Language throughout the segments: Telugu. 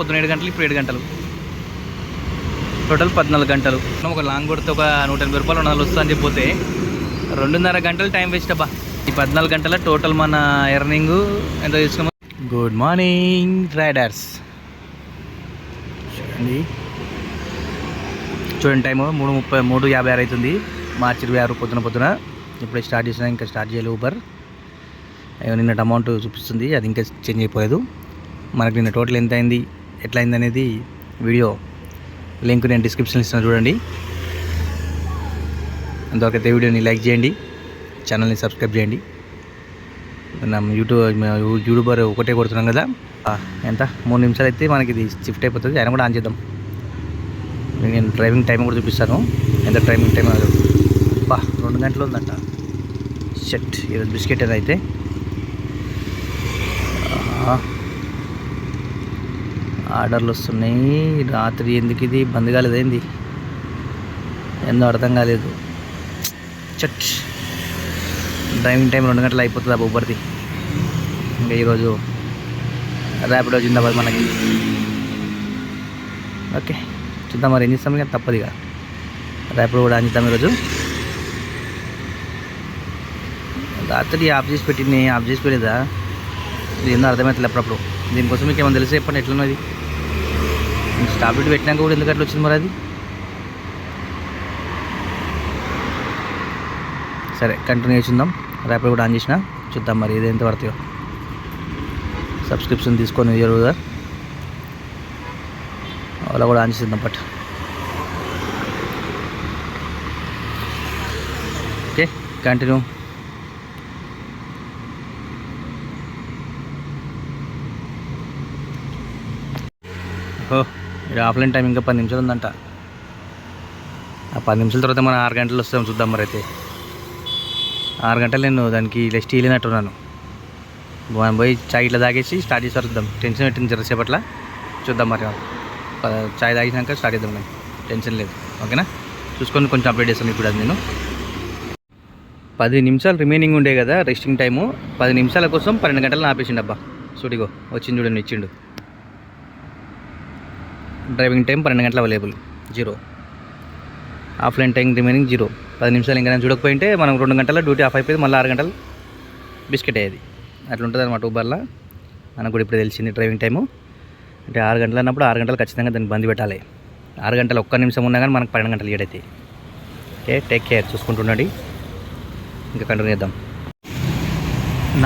పొద్దున ఏడు గంటలు ఇప్పుడు ఏడు గంటలు. టోటల్ పద్నాలుగు గంటలు. ఒక లాంగ్ కొడితే ఒక నూట ఎనభై రూపాయలు రెండు వందలు వస్తా అని చెప్పితే రెండున్నర గంటలు టైం వేస్ట్ అబ్బా. ఈ పద్నాలుగు గంటల టోటల్ మన ఎర్నింగ్ ఎంత తీసుకున్నాం? గుడ్ మార్నింగ్ రైడర్స్ చూడండి. చూడండి టైము మూడు ముప్పై మూడు యాభై ఆరు అవుతుంది. మార్చి ఇరవై ఆరు పొద్దున పొద్దున. ఇప్పుడే స్టార్ట్ చేసినా ఇంకా స్టార్ట్ చేయాలి ఊబర్ అయ్యో నిన్నటి అమౌంట్ చూపిస్తుంది అది ఇంకా చేంజ్ అయిపోలేదు. మనకు నిన్న టోటల్ ఎంత అయింది? ఎట్లా వీడియో లింక్ నేను డిస్క్రిప్షన్ ఇస్తాను చూడండి. అంతవరకైతే వీడియోని లైక్ చేయండి ఛానల్ని సబ్స్క్రైబ్ చేయండి. మనం యూట్యూబ్ యూట్యూబర్ ఒకటే కొడుతున్నాం కదా. ఎంత? మూడు నిమిషాలు అయితే మనకి ఇది షిఫ్ట్ అయిపోతుంది ఆయన కూడా ఆన్ చేద్దాం. నేను డ్రైవింగ్ టైం కూడా చూపిస్తాను. ఎంత డ్రైవింగ్ టైం బా రెండు గంటలు ఉందంట. షర్ట్ ఈరోజు బిస్కెట్ అది అయితే ఆర్డర్లు వస్తున్నాయి. రాత్రి ఎందుకు ఇది? బంద్ కాలేదేంది ఎందో అర్థం కాలేదు. చట్. డ్రైవింగ్ టైం రెండు గంటలు అయిపోతుంది ఆ ఊబర్ది ఇంకా ఈరోజు ర్యాపిడో జిందాబాద్ మనకి. ఓకే. చూద్దాం మరి ఏం చేస్తాం ఇక? తప్పదు ఇక. ర్యాపిడ్ కూడా అందిద్దాం ఈరోజు. రాత్రి ఆఫ్ చేసి పెట్టింది. ఆఫ్ చేసి పెట్టలేదా? ఇది ఏందో అర్థమవుతుంది అప్పుడప్పుడు. దీనికోసం మీకు ఏమైనా తెలిసి చెప్పండి. ఎట్లున్నది? స్టాప్ ఇటు పెట్టినాక కూడా ఎందుకు అట్లా వచ్చింది మరి అది? సరే కంటిన్యూ చేసిందాం. ర్యాపిడ్ కూడా ఆన్ చేసిన. చూద్దాం మరి ఇది ఎంత పడతాయో సబ్స్క్రిప్షన్ తీసుకొని జరుగుగా అలా కూడా ఆన్ చేసిద్దాం బట్ ఓకే కంటిన్యూ ఓ ఇది ఆఫ్లైన్ టైం ఇంకా పది నిమిషాలు ఉందంట. ఆ పది నిమిషాల తర్వాత మనం ఆరు గంటలు వస్తాం చూద్దాం మరి అయితే. ఆరు గంటలు నేను దానికి ఇలా స్టీల్ అయినట్టున్నాను మనం పోయి చాయ్ ఇట్లా తాగేసి స్టార్ట్ చేసి వద్దాం టెన్షన్ పెట్టింది జరసేపట్ల చూద్దాం మరి ప- చాయ్ తాగినాక స్టార్ట్ చేద్దాం నేను టెన్షన్ లేదు. ఓకేనా? చూసుకొని కొంచెం అప్డేట్ చేస్తాను ఇప్పుడు అది నేను. పది నిమిషాలు రిమైనింగ్ ఉండే కదా రెస్టింగ్ టైము పది నిమిషాల కోసం పన్నెండు గంటలు ఆపేసిండు అబ్బా. చూడిగో వచ్చింది చూడండి ఇచ్చిండు. డ్రైవింగ్ టైం పన్నెండు గంటల available. Zero. Offline time remaining zero. పది నిమిషాలు ఇంకా చూడకపోయింటే మనం రెండు గంటల డ్యూటీ ఆఫ్ అయిపోయింది మళ్ళీ ఆరు గంటలు బిస్కెట్ అయ్యేది. అట్లా ఉంటుంది అనమాట ఊబర్లో మనకు కూడా ఇప్పుడు తెలిసింది డ్రైవింగ్ టైము. అంటే ఆరు గంటలు అన్నప్పుడు ఆరు గంటలు ఖచ్చితంగా దానికి బంద్ పెట్టాలి. ఆరు గంటలు ఒక్క నిమిషం ఉన్నా కానీ మనకు పన్నెండు గంటలు ఏడైతే ఓకే టేక్ కేర్ చూసుకుంటుండండి ఇంకా కంటిన్యూ చేద్దాం.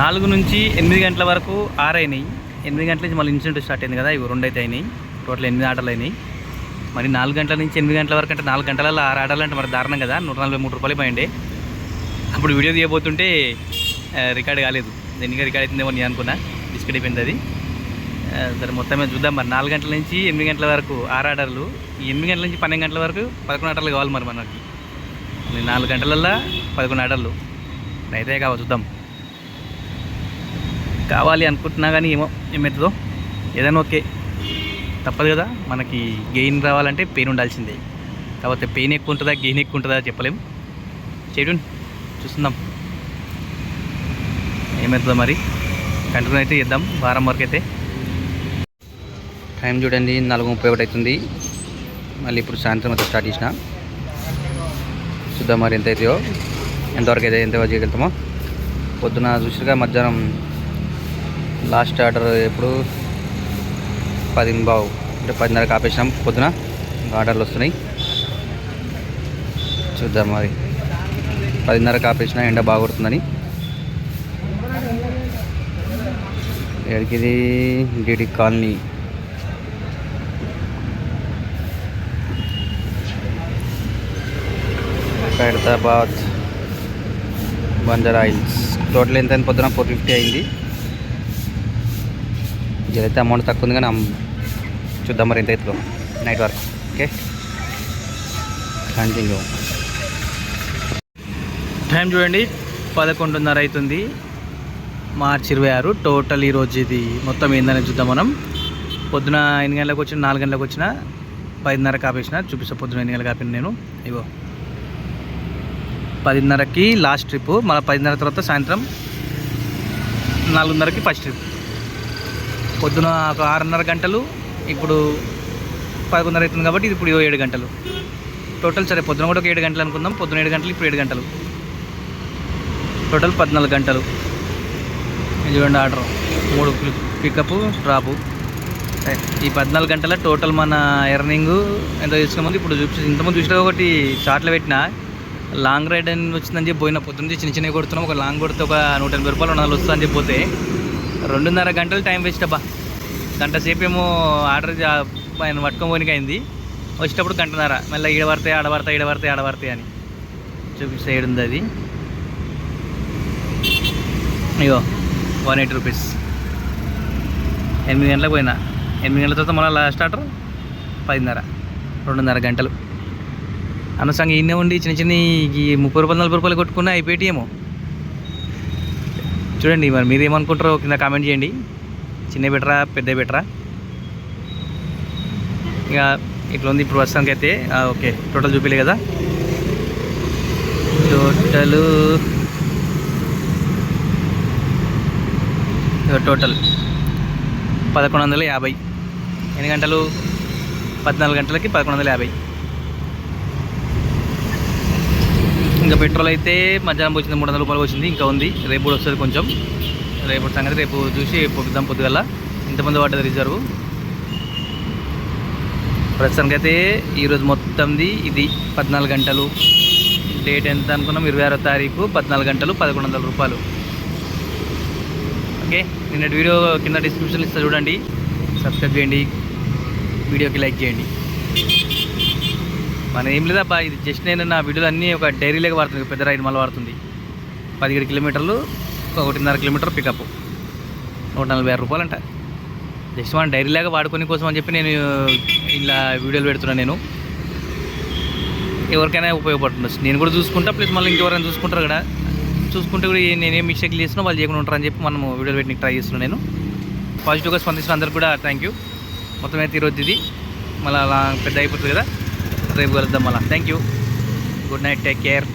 నాలుగు నుంచి ఎనిమిది గంటల వరకు ఆరు అయినాయి ఎనిమిది గంటల నుంచి మళ్ళీ ఇన్సిడెంట్ స్టార్ట్ అయింది కదా ఇవి రెండు అయితే అయినాయి. టోటల్ ఎనిమిది ఆటలు అయినాయి. మరి నాలుగు గంటల నుంచి ఎనిమిది గంటల వరకు అంటే నాలుగు గంటలలో ఆరు ఆడాలంటే మరి దారుణం కదా. నూట నలభై మూడు రూపాయలు పోయండి. అప్పుడు వీడియో తీయబోతుంటే రికార్డు రికార్డ్ కాలేదు. ఎన్నిగా రికార్డ్ అవుతుందేమో నేను అనుకున్నా. బిస్కెట్ అయిపోయింది అది. సరే మొత్తం మేము చూద్దాం. మరి నాలుగు గంటల నుంచి ఎనిమిది గంటల వరకు ఆరు ఆర్డర్లు ఈ ఎనిమిది గంటల నుంచి పన్నెండు గంటల వరకు పదకొండు ఆటలు కావాలి మరి మనకి. నాలుగు గంటలల్లా పదకొండు ఆర్డర్లు అయితే కావాలి చూద్దాం. కావాలి అనుకుంటున్నా కానీ ఏమో ఏమవుతుందో ఏదైనా ఓకే. తప్పదు కదా. మనకి గెయిన్ రావాలంటే పెయిన్ ఉండాల్సిందే. కాకపోతే పెయిన్ ఎక్కువ ఉంటుందా గెయిన్ ఎక్కువ ఉంటుందా చెప్పలేం. చేయడం చూస్తుందాం ఏమవుతుందో మరి. కంటిన్యూ అయితే చేద్దాం. వారం వరకు అయితే. టైం చూడండి నాలుగు ముప్పై ఒకటి అవుతుంది. మళ్ళీ ఇప్పుడు సాయంత్రం అయితే స్టార్ట్ చేసిన. చూద్దాం మరి ఎంత అవుతాయో ఎంతవరకు అయితే ఎంతవరకు చేయగలుగుతామో. పొద్దున చూసిగా మధ్యాహ్నం. లాస్ట్ ఆర్డర్ ఎప్పుడు? పది బావు అంటే పదిన్నరకు ఆపేసినాం. పొద్దున ఆర్డర్లు వస్తున్నాయి. చూద్దాం మరి. పదిన్నరకు ఆపేసిన ఎండ బాగా కొడుతుందని. ఎక్కడికి DD colony. Khairatabad Banjara Hills. Total ఎంత అయింది? పొద్దున ఫోర్ ఫిఫ్టీ అయింది. ఇదైతే అమౌంట్ తక్కువ ఉంది కానీ చూద్దాం మరి ఎంత అవుతుందో నైట్ వరకు. ఓకే? కంటిన్యూ టైం చూడండి పదకొండున్నర అవుతుంది మార్చి ఇరవై ఆరు టోటల్ ఈరోజు ఇది మొత్తం ఏందని చూద్దాం మనం. పొద్దున ఎన్ని గంటలకు వచ్చిన నాలుగు గంటలకు వచ్చిన పదిన్నర కాపేసిన చూపిస్తా పొద్దున ఎన్ని గంటలకు కాపిన నేను. ఇగో. పదిన్నరకి లాస్ట్ ట్రిప్ మళ్ళీ పదిన్నర తర్వాత సాయంత్రం నాలుగున్నరకి ఫస్ట్ ట్రిప్. పొద్దున ఒక ఆరున్నర గంటలు ఇప్పుడు పదకొండున్నర అవుతుంది కాబట్టి ఇది ఇప్పుడు ఏడు గంటలు. టోటల్ సరే పొద్దున కూడా ఒక ఏడు గంటలు అనుకుందాం పొద్దున ఏడు గంటలు ఇప్పుడు ఏడు గంటలు. టోటల్ పద్నాలుగు గంటలు. ఇది చూడండి ఆర్డర్ మూడు పికప్ డ్రాపు ఈ పద్నాలుగు గంటల టోటల్ మన ఎర్నింగ్ ఎంత తీసుకున్నాము ఇప్పుడు చూసి ఇంతకుముందు చూసినా ఒకటి చాట్లు పెట్టిన లాంగ్ రైడ్ అని వచ్చిందని చెప్పి పోయిన పొద్దున్న చిన్న చిన్నవి కొడుతున్నాం ఒక లాంగ్ కొడితే ఒక నూట ఎనభై రూపాయలు రెండు వందలు వస్తుందని చెప్పి పోతే రెండున్నర గంటలు టైం వేస్ట్ అబ్బా. గంట సేపు ఏమో ఆర్డర్ ఆయన పట్టుకొని పోనికైంది. అయింది వచ్చేటప్పుడు గంటన్నర. మళ్ళీ ఈడ పడతాయి ఆడ పడతాయి ఈడ పడతాయి ఆడ పడతాయి అని చూపిస్తే ఏడుంది అది. అయ్యో వన్ ఎయిటీ రూపీస్. ఎనిమిది గంటలకు పోయినా. ఎనిమిది గంటల తర్వాత మళ్ళీ లాస్ట్ ఆర్డర్ పదిన్నర రెండున్నర గంటలు. అనవసరంగా ఇన్నే ఉండి చిన్న చిన్న ఈ ముప్పై రూపాయలు నలభై రూపాయలు కొట్టుకున్నా అయిపోయేమో చూడండి మరి మీరేమనుకుంటారో కింద కామెంట్ చేయండి. చిన్న బెటరా పెద్ద బెటరా? ఇక ఇట్లా ఉంది ఇప్పుడు ప్రస్తుతానికి అయితే ఓకే టోటల్ చూపిలే కదా. టోటల్. టోటల్ పదకొండు వందల యాభై. ఎన్ని గంటలు? పద్నాలుగు గంటలకి పదకొండు వందల యాభై. ఇంకా పెట్రోల్ అయితే మధ్యాహ్నం వచ్చింది మూడు వందల రూపాయలు వచ్చింది ఇంకా ఉంది. రేపు కూడా వస్తుంది కొంచెం. రేపు సంగతి రేపు చూసి పొద్దుదాం పొద్దుగల ఇంతమంది పడ్డది రిజర్వ్. ప్రస్తుతానికి అయితే ఈరోజు మొత్తంది ఇది పద్నాలుగు గంటలు. డేట్ ఎంత అనుకున్నాం? ఇరవై ఆరో తారీఖు పద్నాలుగు గంటలు పదకొండు వందల రూపాయలు. ఓకే నిన్నటి వీడియో కింద డిస్క్రిప్షన్ ఇస్తా చూడండి. సబ్స్క్రైబ్ చేయండి. వీడియోకి లైక్ చేయండి. మన ఏం లేదబ్బా ఇది జస్ట్ నేను నా వీడియోలు అన్నీ ఒక డైరీలోకి వాడుతుంది పెద్ద రైడ్ మళ్ళీ వాడుతుంది. పదిహేడు కిలోమీటర్లు ఒకటిన్నర కిలోమీటర్ పికప్ నూట నలభై ఆరు రూపాయలు అంట జస్ట్ మన డైరీలాగా వాడుకునే కోసం అని చెప్పి నేను ఇలా వీడియోలు పెడుతున్నాను నేను. ఎవరికైనా ఉపయోగపడుతుండొచ్చు నేను కూడా చూసుకుంటా ప్లస్ మళ్ళీ ఇంకెవరైనా చూసుకుంటారు కదా. చూసుకుంటే కూడా నేనేం మిస్టేక్ చేసినా వాళ్ళు చేయకుండా ఉంటారని చెప్పి మనం వీడియోలు పెట్టడానికి ట్రై చేస్తున్నాను నేను. పాజిటివ్గా స్పందిస్తున్న అందరు కూడా థ్యాంక్ యూ మొత్తం అయితే ఈరోజు ఇది. మళ్ళీ అలా పెద్ద అయిపోతుంది కదా. రేపు కలుద్దాం మళ్ళీ. Thank you good night take care